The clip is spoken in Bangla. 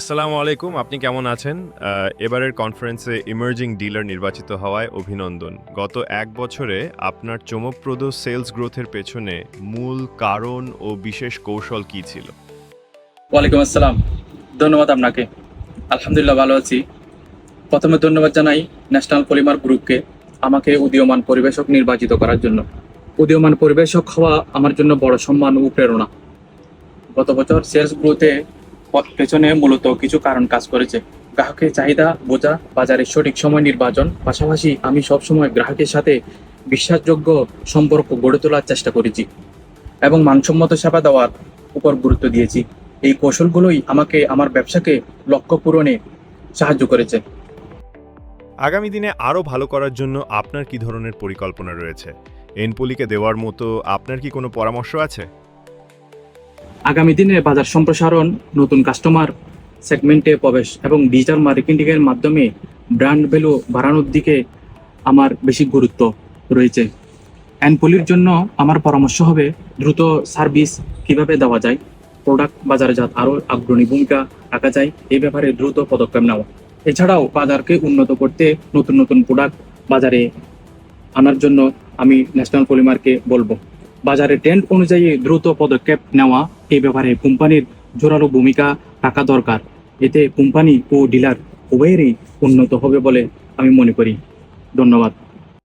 আসসালামু আলাইকুম, আপনি কেমন আছেন? এবারের কনফারেন্সে ইমার্জিং ডিলার নির্বাচিত হওয়ায় অভিনন্দন। গত এক বছরে আপনার চমকপ্রদ সেলস গ্রোথের পেছনে মূল কারণ ও বিশেষ কৌশল কি ছিল? ওয়ালাইকুম আসসালাম। ধন্যবাদ আপনাকে। আলহামদুলিল্লাহ ভালো আছি। প্রথমে ধন্যবাদ জানাই ন্যাশনাল পলিমার গ্রুপকে আমাকে উদীয়মান পরিবেশক নির্বাচিত করার জন্য। উদীয়মান পরিবেশক হওয়া আমার জন্য বড় সম্মান ও প্রেরণা। গত বছর সেলস গ্রোথে পেছনে মূলত কিছু কারণ কাজ করেছে। গ্রাহকের চাহিদা, বোঝা বাজারের সঠিক সময় নির্বাচন, পাশাপাশি আমি সবসময় গ্রাহকের সাথে বিশ্বাসযোগ্য সম্পর্ক গড়ে তোলার চেষ্টা করেছি এবং মানসম্মত সেবা দেওয়ার উপর গুরুত্ব দিয়েছি। এই কৌশলগুলোই আমাকে আমার ব্যবসাকে লক্ষ্য পূরণে সাহায্য করেছে। আগামী দিনে আরও ভালো করার জন্য আপনার কি ধরনের পরিকল্পনা রয়েছে? এনপোলিকে দেওয়ার মতো আপনার কি কোনো পরামর্শ আছে? আগামী দিনে বাজার সম্প্রসারণ, নতুন কাস্টমার, সেগমেন্টে প্রবেশ এবং ডিজিটাল মার্কেটিং এর মাধ্যমে ব্র্যান্ড ভ্যালু বাড়ানোর দিকে আমার বেশি গুরুত্ব রয়েছে। অ্যানপলির জন্য আমার পরামর্শ হবে দ্রুত সার্ভিস কীভাবে দেওয়া যায়, প্রোডাক্ট বাজারজাত আরও অগ্রণী ভূমিকা রাখা যায় এই ব্যাপারে দ্রুত পদক্ষেপ নেওয়া এছাড়াও বাজারকে উন্নত করতে নতুন নতুন প্রোডাক্ট বাজারে আনার জন্য আমি ন্যাশনাল পলিমারকে বলব। বাজারে ট্রেন্ড অনুযায়ী দ্রুত পদক্ষেপ নেওয়া এই ব্যাপারে কোম্পানির জোরালো ভূমিকা থাকা দরকার। এতে কোম্পানি ও ডিলার উভয়েরই উন্নত হবে বলে আমি মনে করি। ধন্যবাদ।